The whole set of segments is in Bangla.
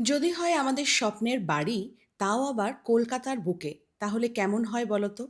যদি হয় আমাদের স্বপ্নের বাড়ি, তাও আবার কলকাতার বুকে, তাহলে কেমন হয় বলো তো?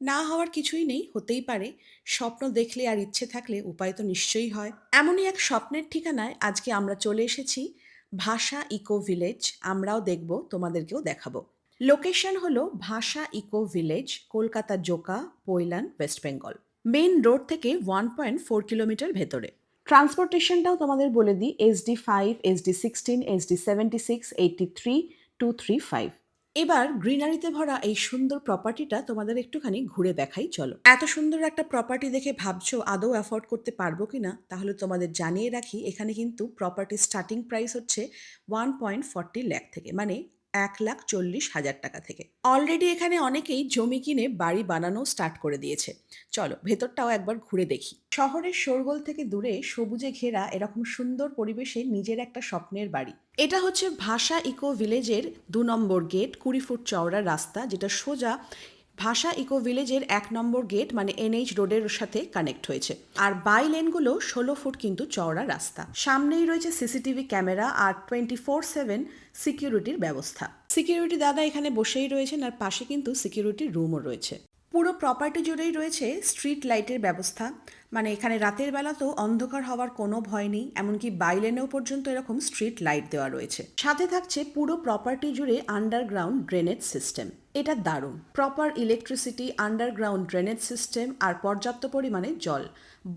না হওয়ার কিছুই নেই, হতেই পারে। স্বপ্ন দেখলে আর ইচ্ছে থাকলে উপায় তো নিশ্চয়ই হয়। এমনই এক স্বপ্নের ঠিকানায় আজকে আমরা চলে এসেছি ভাষা ইকো ভিলেজ। আমরাও দেখব, তোমাদেরকেও দেখাবো। লোকেশন হলো Bhasha eco village, Kolkata Joka, Pailan, west Bengal. Main road থেকে ওয়ান পয়েন্ট ফোর কিলোমিটার ভেতরে। ট্রান্সপোর্টেশনটাও তোমাদের বলে দিই SD five SD sixteen SD seventy six eighty three two three five এবার গ্রিনারিতে ভরা এই সুন্দর প্রপার্টিটা তোমাদের একটুখানি ঘুরে দেখাই, চলো। এত সুন্দর একটা প্রপার্টি দেখে ভাবছ, আদৌ অ্যাফোর্ড করতে পারব কি না তাহলে তোমাদের জানিয়ে রাখি, এখানে কিন্তু প্রপার্টি স্টার্টিং প্রাইস হচ্ছে ওয়ান পয়েন্ট ফর্টি ল্যাক থেকে মানে এক লাখ চল্লিশ হাজার টাকা থেকে। অলরেডি এখানে অনেকেই জমি কিনে বাড়ি বানানো স্টার্ট করে দিয়েছে। চলো, ভেতরটাও একবার ঘুরে দেখি। শহরের শোরগোল থেকে দূরে সবুজে ঘেরা এরকম সুন্দর পরিবেশে নিজের একটা স্বপ্নের বাড়ি। এটা হচ্ছে ভাষা ইকো ভিলেজের দু নম্বর গেট কুড়ি ফুট চওড়া রাস্তা, যেটা সোজা ভাষা ইকো ভিলেজের এক নম্বর গেট মানে এনএইচ রোডের সাথে কানেক্ট হয়েছে। আর বাই লেনগুলো ষোলো ফুট কিন্তু চওড়া রাস্তা। সামনেই রয়েছে সিসিটিভি ক্যামেরা আর টোয়েন্টি ফোর সেভেন সিকিউরিটির ব্যবস্থা। সিকিউরিটি দাদা এখানে বসেই রয়েছেন আর পাশে কিন্তু সিকিউরিটি রুমও রয়েছে। পুরো প্রপার্টি জুড়েই রয়েছে স্ট্রিট লাইটের ব্যবস্থা। মানে এখানে রাতের বেলা তো অন্ধকার হওয়ার কোনো ভয় নেই, এমনকি বাইলেনেও পর্যন্ত এরকম স্ট্রিট লাইট দেওয়া রয়েছে। সাথে থাকছে পুরো প্রপার্টি জুড়ে আন্ডারগ্রাউন্ড ড্রেনেজ সিস্টেম এটা দারুণ। Proper electricity underground drainage system আর পর্যাপ্ত পরিমাণে জল।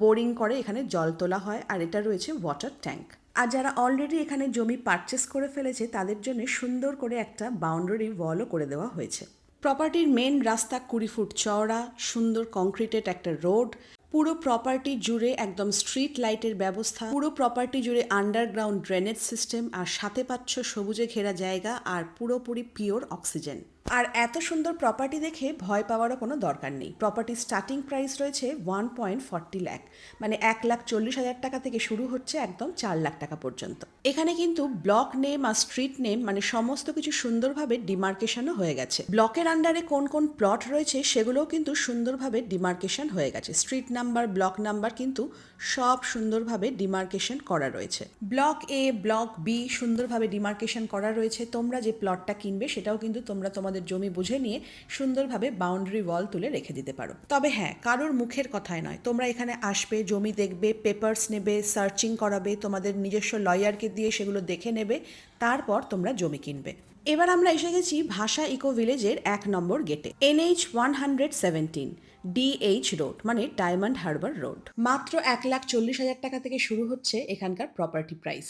বোরিং করে এখানে জল তোলা হয় আর এটা রয়েছে ওয়াটার ট্যাঙ্ক আর যারা অলরেডি এখানে জমি পারচেস করে ফেলেছে, তাদের জন্য সুন্দর করে একটা বাউন্ডারি ওয়ালও করে দেওয়া হয়েছে। প্রপার্টির মেন রাস্তা কুড়ি ফুট চওড়া, সুন্দর কংক্রিটেড একটা রোড পুরো প্রপার্টি জুড়ে একদম স্ট্রিট লাইটের ব্যবস্থা, পুরো প্রপার্টি জুড়ে আন্ডারগ্রাউন্ড ড্রেনেজ সিস্টেম আর সাথে পাচ্ছ সবুজে ঘেরা জায়গা আর পুরোপুরি পিওর অক্সিজেন আর এত সুন্দর প্রপার্টি দেখে ভয় পাওয়ারও কোনো দরকার নেই। প্রপার্টির স্টার্টিং প্রাইস রয়েছে ওয়ান পয়েন্ট ফর্টি ল্যাক মানে এক লাখ চল্লিশ হাজার টাকা থেকে শুরু হচ্ছে একদম চার লাখ টাকা পর্যন্ত। এখানে কিন্তু ব্লক নেম আর স্ট্রিট নেম মানে সমস্ত কিছু সুন্দরভাবে ডিমার্কেশনও হয়ে গেছে। ব্লকের আন্ডারে কোন কোন প্লট রয়েছে সেগুলোও কিন্তু সুন্দরভাবে ডিমার্কেশন হয়ে গেছে। স্ট্রিট নাম্বার ব্লক নাম্বার কিন্তু সব সুন্দরভাবে ডিমার্কেশন করা রয়েছে। ব্লক এ ব্লক বি সুন্দরভাবে ডিমার্কেশন করা রয়েছে। তোমরা যে প্লটটা কিনবে সেটাও কিন্তু তোমরা তোমাদের জমি বুঝে নিয়ে সুন্দরভাবে বাউন্ডারি ওয়াল তুলে রেখে দিতে পারো। তবে হ্যাঁ কারোর মুখের কথায় নয়। তোমরা এখানে আসবে, জমি দেখবে পেপার্স নেবে সার্চিং করাবে, তোমাদের নিজস্ব লয়ারকে দিয়ে সেগুলো দেখে নেবে, তারপর তোমরা জমি কিনবে। এবার আমরা এসে গেছি ভাষা ইকো ভিলেজের এক নম্বর গেটে NH one hundred seventeen DH road মানে ডায়মন্ড হারবার রোড মাত্র এক লাখ চল্লিশ হাজার টাকা থেকে শুরু হচ্ছে এখানকার প্রপার্টি প্রাইস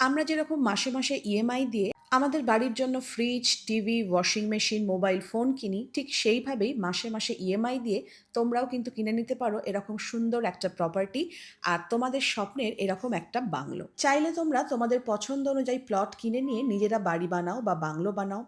আমরা যেরকম মাসে মাসে ইএমআই দিয়ে আমাদের বাড়ির জন্য fridge TV washing machine mobile phone কিনি, ঠিক সেইভাবেই মাসে মাসে ইএমআই দিয়ে তোমরাও কিন্তু কিনে নিতে পারো এরকম সুন্দর একটা প্রপার্টি আর তোমাদের স্বপ্নের এরকম একটা বাংলো। চাইলে তোমরা তোমাদের পছন্দ অনুযায়ী প্লট কিনে নিয়ে নিজেরা বাড়ি বানাও বা বাংলো বানাও।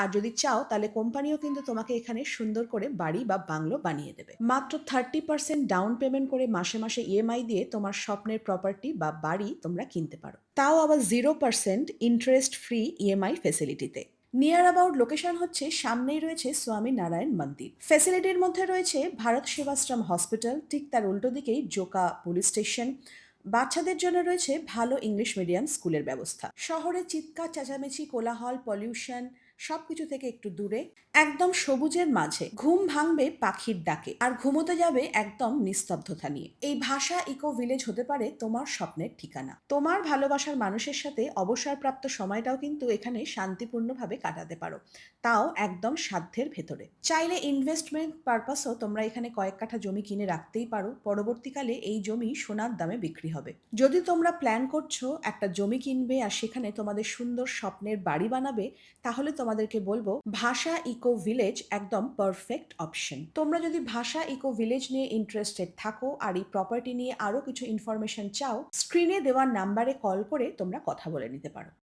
আর যদি চাও, তাহলে কোম্পানিও কিন্তু তোমাকে এখানে সুন্দর করে বাড়ি বা বাংলো বানিয়ে দেবে। মাত্র থার্টি পার্সেন্ট ডাউন পেমেন্ট করে মাসে মাসে ইএমআই দিয়ে তোমার স্বপ্নের প্রপার্টি বা বাড়ি তোমরা কিনতে পারো। তাও আবার zero percent interest free EMI ফেসিলিটিতে near about location হচ্ছে, সামনেই রয়েছে স্বামী নারায়ণ মন্দির। ফেসিলিটির মধ্যে রয়েছে ভারত সেবাশ্রম হসপিটাল ঠিক তার উল্টো দিকেই জোকা পুলিশ স্টেশন বাচ্চাদের জন্য রয়েছে ভালো ইংলিশ মিডিয়াম স্কুলের ব্যবস্থা। শহরে চিৎকার, চেঁচামেচি, কোলাহল পলিউশন সবকিছু থেকে একটু দূরে, একদম সবুজের মাঝে। ঘুম ভাঙবে পাখির ডাকে আর ঘুমোতে যাবে একদম নিস্তব্ধতা নিয়ে। এই ভাষা ইকো ভিলেজ হতে পারে তোমার স্বপ্নের ঠিকানা। তোমার ভালোবাসার মানুষের সাথে অবসরপ্রাপ্ত সময়টাও কিন্তু এখানে শান্তিপূর্ণভাবে কাটাতে পারো। তাও একদম সাধ্যের ভেতরে। চাইলে ইনভেস্টমেন্ট পারপাসও তোমরা এখানে কয়েক কাঠা জমি কিনে রাখতেই পারো। পরবর্তীকালে এই জমি সোনার দামে বিক্রি হবে। যদি তোমরা প্ল্যান করছ একটা জমি কিনবে আর সেখানে তোমাদের সুন্দর স্বপ্নের বাড়ি বানাবে, তাহলে তোমাদেরকে বলব, ভাষা ইকো ভিলেজ একদম পারফেক্ট অপশন তোমরা যদি ভাষা ইকো ভিলেজ নিয়ে ইন্টারেস্টেড থাকো আর এই প্রপার্টি নিয়ে আরও কিছু ইনফরমেশন চাও স্ক্রিনে দেওয়ার নাম্বারে কল করে তোমরা কথা বলে নিতে পারো।